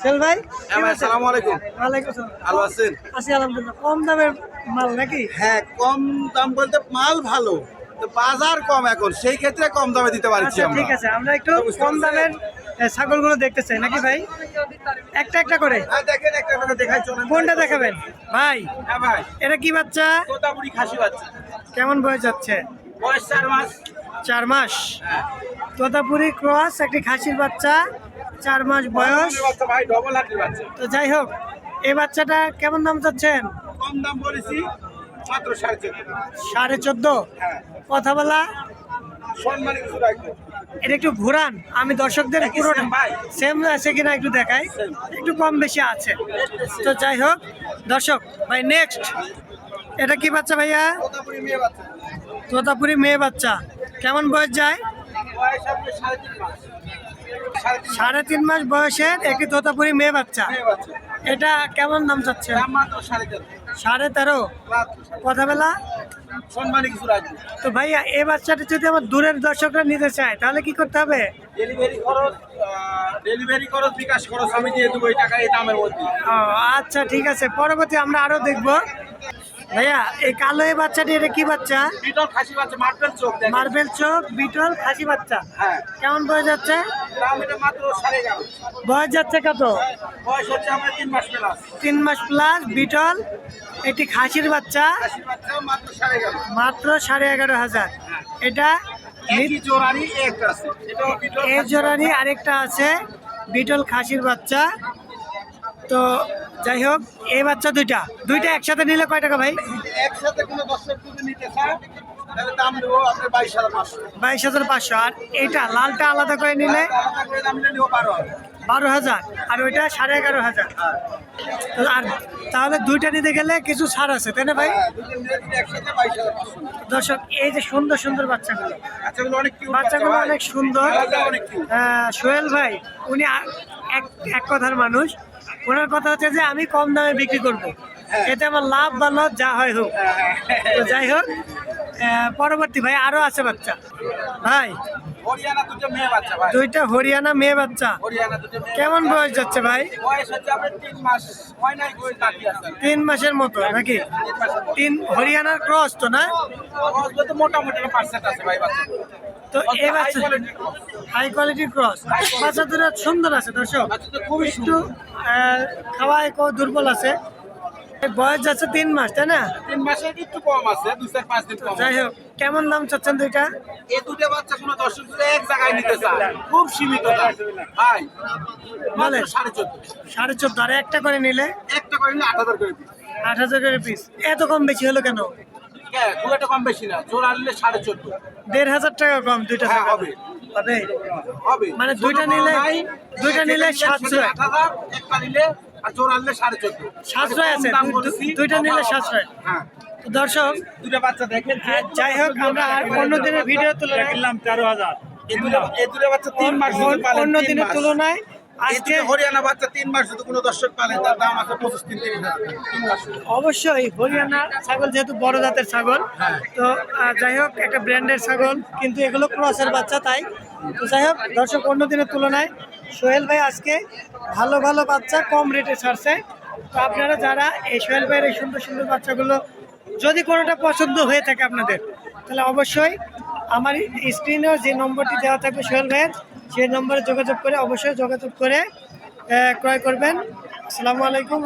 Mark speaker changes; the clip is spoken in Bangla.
Speaker 1: সোহেল ভাই
Speaker 2: হ্যাঁ আসসালামু আলাইকুম।
Speaker 1: ওয়ালাইকুম আসসালাম
Speaker 2: ভালো আছেন?
Speaker 1: আছি আলহামদুলিল্লাহ। কম দামের মাল নাকি?
Speaker 2: হ্যাঁ কম দাম বলতে মাল ভালো। তো বাজার কম এখন সেই ক্ষেত্রে কম দামে দিতে পারছি
Speaker 1: আচ্ছা
Speaker 2: আমরা।
Speaker 1: ঠিক আছে আমরা একটু কম দামের ছাগলগুলো দেখতে চাই নাকি ভাই? একটা একটা করে।
Speaker 2: হ্যাঁ দেখেন একটা একটা দেখাই চলেন।
Speaker 1: কোনটা দেখাবেন? ভাই
Speaker 2: হ্যাঁ ভাই।
Speaker 1: এটা কি বাচ্চা?
Speaker 2: তোতাপুরি খাসি বাচ্চা।
Speaker 1: কেমন বয়স যাচ্ছে?
Speaker 2: বয়স চার মাস।
Speaker 1: চার মাস। তোতাপুরি ক্রস একটি খাসির বাচ্চা। চার মাস বয়স। তো যাই হোক এই বাচ্চাটা কেমন দাম চাচ্ছেন?
Speaker 2: কম দাম বলেছি মাত্র সাড়ে চোদ্দ। হ্যাঁ।
Speaker 1: কথা বলা। এটা একটু ঘুরান আমি দর্শকদের পুরোটা সেম আছে কিনা একটু দেখাই। একটু কম বেশি আছে। তো যাই হোক দর্শক ভাই নেক্সট এটা কি বাচ্চা ভাইয়া?
Speaker 2: তোতাপুরি মেয়ে বাচ্চা।
Speaker 1: কেমন বয়স যায়?
Speaker 2: সাড়ে তিন মাস
Speaker 1: বয়সের একটি তোতাপুরি মেয়ে বাচ্চা। এটা কেমন দাম চাচ্ছে
Speaker 2: সাড়ে তেরো।
Speaker 1: কথা বেলা? তো ভাইয়া এই বাচ্চাটা যদি আমার দূরের দর্শকরা নিতে চায় তাহলে কি করতে হবে?
Speaker 2: ডেলিভারি খরচ ডেলিভারি খরচ বিকাশ খরচ আমি দিয়ে দেবো এই টাকা এই দামের মধ্যে।
Speaker 1: আচ্ছা ঠিক আছে। পরবর্তী আমরা আরও দেখব। ভাইয়া এই কালো এই বাচ্চাটি এটা কি বাচ্চা?
Speaker 2: বিটল খাসি বাচ্চা মার্বেল চোখ
Speaker 1: মার্বেল চোখ বিটল খাসি বাচ্চা।
Speaker 2: হ্যাঁ।
Speaker 1: কেমন বয়স যাচ্ছে?
Speaker 2: মাত্র
Speaker 1: বয়স যাচ্ছে কত?
Speaker 2: বয়স হচ্ছে আমরা তিন মাস প্লাস
Speaker 1: তিন মাস প্লাস বিটল একটি খাসির বাচ্চা।
Speaker 2: মাত্র সাড়ে এগারো।
Speaker 1: হাজার। এটা
Speaker 2: আছে। এটাও বিটল
Speaker 1: আরেকটা আছে বিটল খাসির বাচ্চা। তো যাই হোক এই বাচ্চা দুইটা। দুইটা একসাথে নিলে কয় টাকা ভাই?
Speaker 2: একসাথে কোনো যদি নিতে বাইশ হাজার পাঁচশো।
Speaker 1: আর এইটা লালটা আলাদা করে নিলে?
Speaker 2: বারো হাজার।
Speaker 1: আর ওইটা সাড়ে এগারো হাজার। আর তাহলে দুইটা নিতে গেলে কিছু ছাড় আছে তাই না ভাই?
Speaker 2: হ্যাঁ
Speaker 1: দর্শক এই যে সুন্দর সুন্দর বাচ্চাগুলো।
Speaker 2: বাচ্চাগুলো অনেক
Speaker 1: বাচ্চাগুলো অনেক সুন্দর সোহেল ভাই উনি এক কথার মানুষ। ওনার কথা হচ্ছে যে আমি কম দামে বিক্রি করব। এতে আমার লাভ বা লস যা হয় হোক। তো যাই হোক পরবর্তী ভাই আরও আছে বাচ্চা। ভাই দুইটা হরিয়ানা মেয়ে বাচ্চা। কেমন বয়স যাচ্ছে ভাই?
Speaker 2: হয়
Speaker 1: তিন মাসের মতো নাকি? তিন হরিয়ানার ক্রস তো না?
Speaker 2: মোটামুটি
Speaker 1: তো এই বাচ্চা হাই কোয়ালিটির ক্রস বাচ্চা দুটো সুন্দর আছে দর্শক।
Speaker 2: বাচ্চাটা
Speaker 1: একটু খাওয়ায় একটু দুর্বল আছে। বয়স যাচ্ছে তিন মাস তাই না?
Speaker 2: তিন মাসে একটু কম আছে দুই চার পাঁচ দিন
Speaker 1: যাই হোক কেমন দাম চাচ্ছেন দুইটা?
Speaker 2: এই দুটো বাচ্চা কোনো দর্শক এক জায়গায় নিতে চায় খুব সীমিত ভাই সাড়ে চোদ্দ।
Speaker 1: সাড়ে চোদ্দ আর একটা করে নিলে?
Speaker 2: একটা করে নিলে আট হাজার করে
Speaker 1: আট হাজার করে পিস এত কম বেশি হলো কেন?
Speaker 2: হ্যাঁ একটা কম বেশি না। জোর আনলে সাড়ে চোদ্দ।
Speaker 1: দেড় হাজার টাকা কম দুইটা
Speaker 2: হ্যাঁ, হবে।
Speaker 1: হবে?
Speaker 2: হবে।
Speaker 1: মানে দুইটা নিলে- দুইটা নিলে সাতশো।
Speaker 2: একটা নিলে আর সাড়ে চোদ্দ।
Speaker 1: সাশ্রয় আছে দু- দু- দুইটা নিলে সাশ্রয়
Speaker 2: হ্যাঁ।
Speaker 1: তো দর্শক
Speaker 2: দুটো বাচ্চা দেখেন
Speaker 1: আহ, যাই হোক আমরা আর অন্য দিনের ভিডিও তুলনায়
Speaker 3: কিনলাম তেরো হাজার।
Speaker 2: এই দুটো এই দুটো বাচ্চা তিন মাস
Speaker 1: অন্য- দিনের তুলনায় আজকে
Speaker 2: হরিয়ানা বাচ্চা তিন মাস যদি কোনো দর্শক পালে তার দাম আছে পঁচিশ তিন
Speaker 1: অবশ্যই হরিয়ানা ছাগল যেহেতু বড় জাতের ছাগল তো আহ, যাই হোক একটা ব্র্যান্ডের ছাগল কিন্তু এগুলো ক্রসের বাচ্চা তাই। তো যাই হোক দর্শক অন্য দিনের তুলনায় সোহেল ভাই আজকে ভালো ভালো বাচ্চা কম রেটে ছাড়ছে। তো আপনারা যারা এই সোহেল ভাইয়ের এই সুন্দর সুন্দর বাচ্চাগুলো যদি কোনোটা পছন্দ হয়ে থাকে আপনাদের তাহলে অবশ্যই আমার স্ক্রিনেও যে নম্বরটি দেওয়া থাকবে সোহেল ভাইয়ের সেই নম্বরে যোগাযোগ করে অবশ্যই যোগাযোগ করে ক্রয় করবেন। আসসালামু আলাইকুম